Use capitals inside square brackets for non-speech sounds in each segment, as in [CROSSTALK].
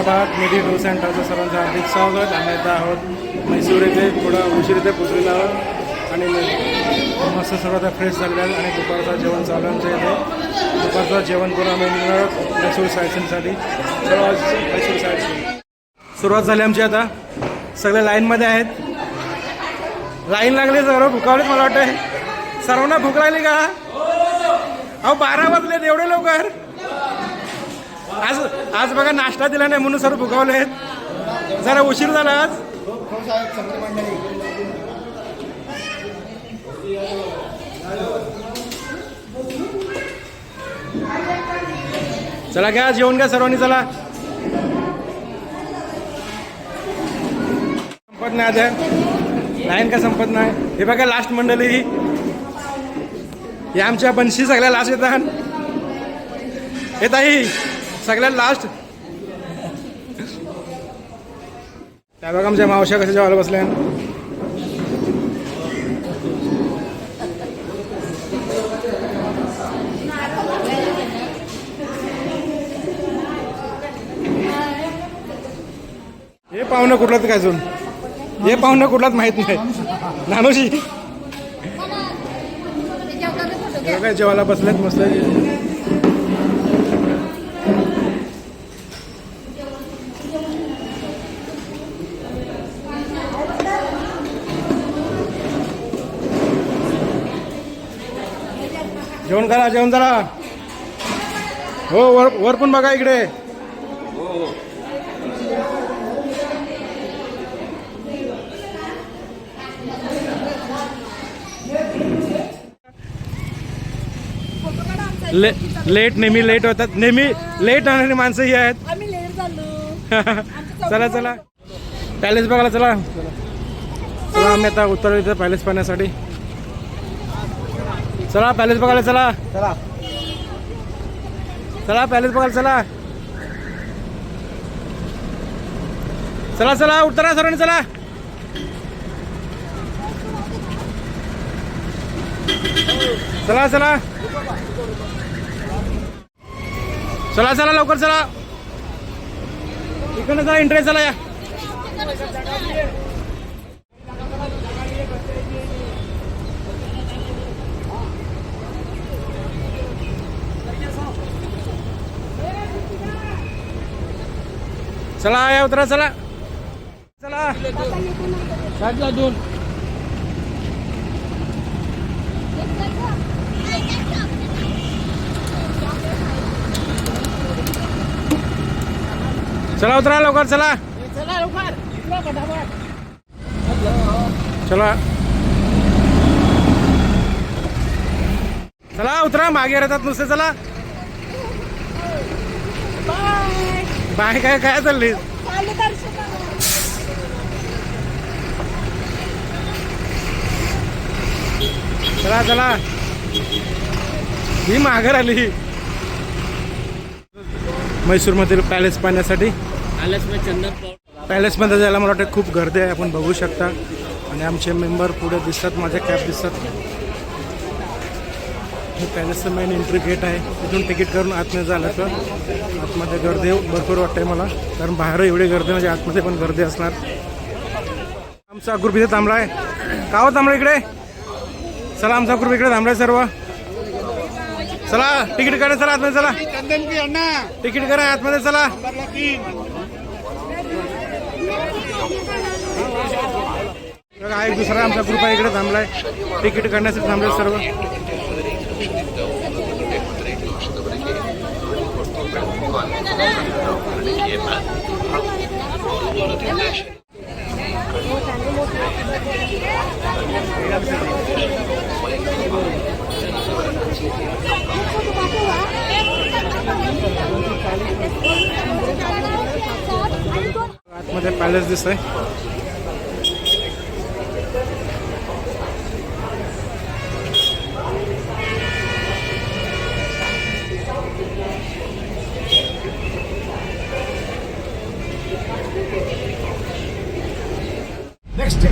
सुप्रभात निधी tours and travels सर्वांचं हार्दिक स्वागत. आम्ही आता आहोत म्हैसूर येथे थोडं उशीर इथे पोचलेलो आहोत. आणि मस्त सर्व आता फ्रेश झालेलं आहे. आणि दुपारचं जेवण चालू आमचं आमच्या इथे. दुपारचं जेवण करून आम्ही निघणार मैसूर म्हैसूर सायन्सीसाठी सर्व सुरुवात झाली आमची आता. सगळे लाईनमध्ये आहेत. लाईन लागली सर्व भुकावलेत मला वाटतं सर्वांना भूक लागली का? अहो बारा वाजलेत एवढे लवकर. आज आज बघा नाश्ता दिला नाही म्हणून सर भुकावले आहेत. जरा उशीर झाला आज. चला घ्या जेवण घ्या सर्वांनी चला. संपत नाही आता लाईन का संपत नाही. हे बघा लास्ट मंडळी. ही हे आमच्या बनशी सगळ्या लास्ट येतात. येत आहे सगळ्यात लास्ट त्या बघा आमच्या मावश्या कशा जेवायला बसल्या. हे पाहुणं कुठलाच काय अजून हे पाहुणं कुठलाच माहीत नाही. नानोशी. हे बघा जेवायला बसलेत मस्त. जेवण करा जेवण करा हो वर वर पण बघा इकडे. ले लेट नेहमी लेट होतात. नेहमी लेट होणारी माणसं ही आहेत. आम्ही लेट झालो. [LAUGHS] चला चला. पॅलेस बघायला चला. चला आम्ही आता उत्तर पॅलेस पाहण्यासाठी. चला पॅलेस बघायला चला. चला. चला पॅलेस बघायला चला. चला चला उत्तरा सर्वांनी चला. चला चला. चला चला लवकर चला. इकडनं चला इंटरेस्ट चला या. चला या उतरा चला. चला. दोन. चला उतरा लवकर चला. चला चला. उतरा मागे राहतात नुसते चला. बाय बाय काय काय चालली. चला चला ही माघार आली. म्हैसूरमधील पॅलेस पाहण्यासाठी. पॅलेसमध्ये जायला मला वाटतं खूप गर्दी आहे आपण बघू शकता. आणि आमचे मेंबर पुढे दिसतात माझ्या कॅब दिसतात. हे पॅलेसचं मेन एंट्री गेट आहे. तिथून तिकीट करून आतमध्ये झालं तर आतमध्ये गर्दी भरपूर वाटते मला. कारण बाहेर एवढी गर्दी म्हणजे आतमध्ये पण गर्दी असणार. आमचा ग्रुप इथे थांबला आहे का हो थांबला इकडे? चला आमचा ग्रुप इकडे थांबलाय सर्व. चला तिकीट करा चला आतमध्ये चला. तिकीट करा आतमध्ये चला. बघा, एक दुसरा आमचा ग्रुप आहे इकडे थांबलाय. तिकीट करण्यासाठी थांबले सर्व. आतमध्ये पॅलेस दिसतंय. नेक्स्ट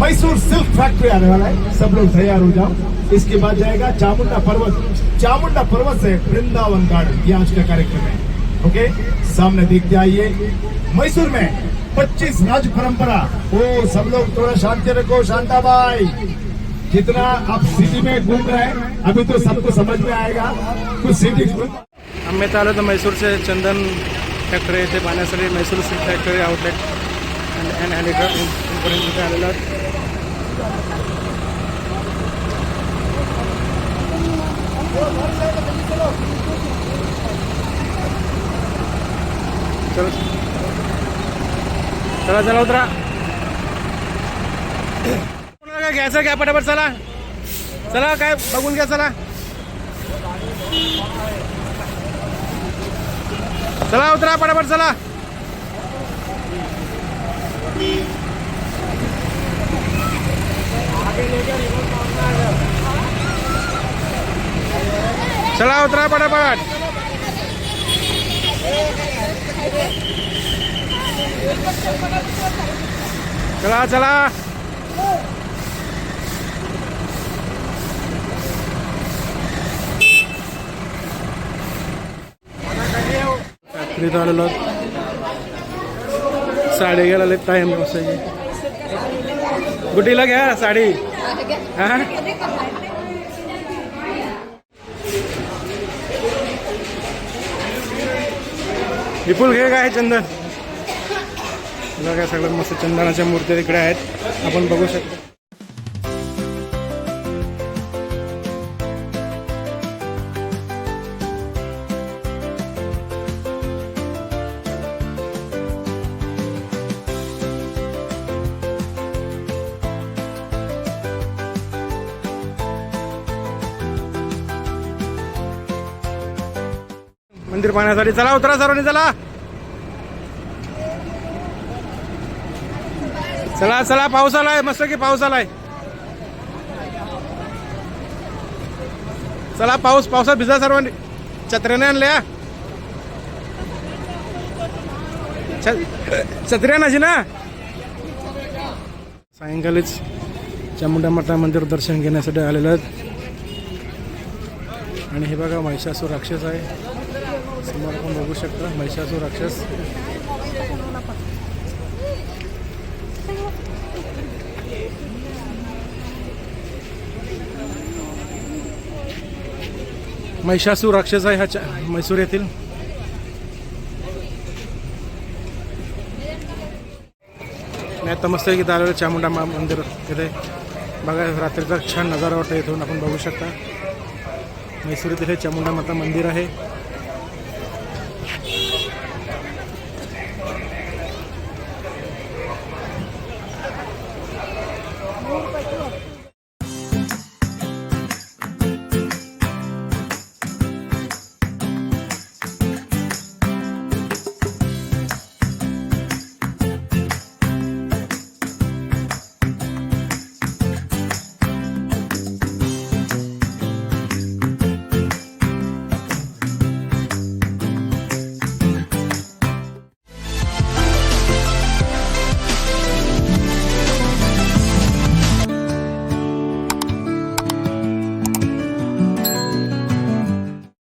मैसूर सिल्क फैक्ट्री आने वाला है। सब लोग तैयार हो जाओ। इसके बाद जाएगा चामुंडा पर्वत। चामुंडा पर्वत से वृंदावन गार्डन ये आज का कार्यक्रम है। ओके सामने देखते आइए। मैसूर में 25 राज परंपरा। ओ, सब लोग थोड़ा शांति रखो शांताबाई जितना आप सिटी में घूम रहे हैं, अभी तो सबको समझ में आएगा। कुछ सिटी आम्ही इथं आलो तर म्हैसूरचे चंदन फॅक्टरी इथे पाहण्यासाठी Mysore silk factory outlet and and handicraft company इथे आलेलो आहोत. चला. चला उतरा. काय घ्यायचं घ्या पटापट चला. चला काय बघून घ्या चला. चला उतरा पटापट चला. चला उतरा पटापट. चला चला. फॅक्टरीत आलेलो साडे साडी घ्यायला टाइम बसायची गुटीला घ्या साडी. हा? विपुल घे काय चंदन? तुला काय सगळं मस्त चंदनाच्या मूर्त्या तिकडे आहेत. आपण बघू शकतो. मंदिर पाहण्यासाठी चला उतरा सर्वांनी चला. चला चला पाऊस आलाय मस्त की पाऊस आलाय. चला पाऊस पावसात भिजा सर्वांनी. छत्र्याने आणल्या. छत्र्या नाची ना सायंकाळीच चामुंडा माता मंदिर दर्शन घेण्यासाठी आलेलं आहेत. आणि हे बघा महिषासूर राक्षस आहे. समोर आपण बघू शकता. महिषासूर राक्षस. महिषासूर राक्षस आहे ह्याच्या मैसूर म्हैसूर येथील. मी आता मस्त की आलेलो चामुंडा मा मंदिर इथे बघा रात्रीचा छान नजारा वाटतो इथून आपण बघू शकता. म्हैसूर येथील हे चामुंडा माता मंदिर आहे.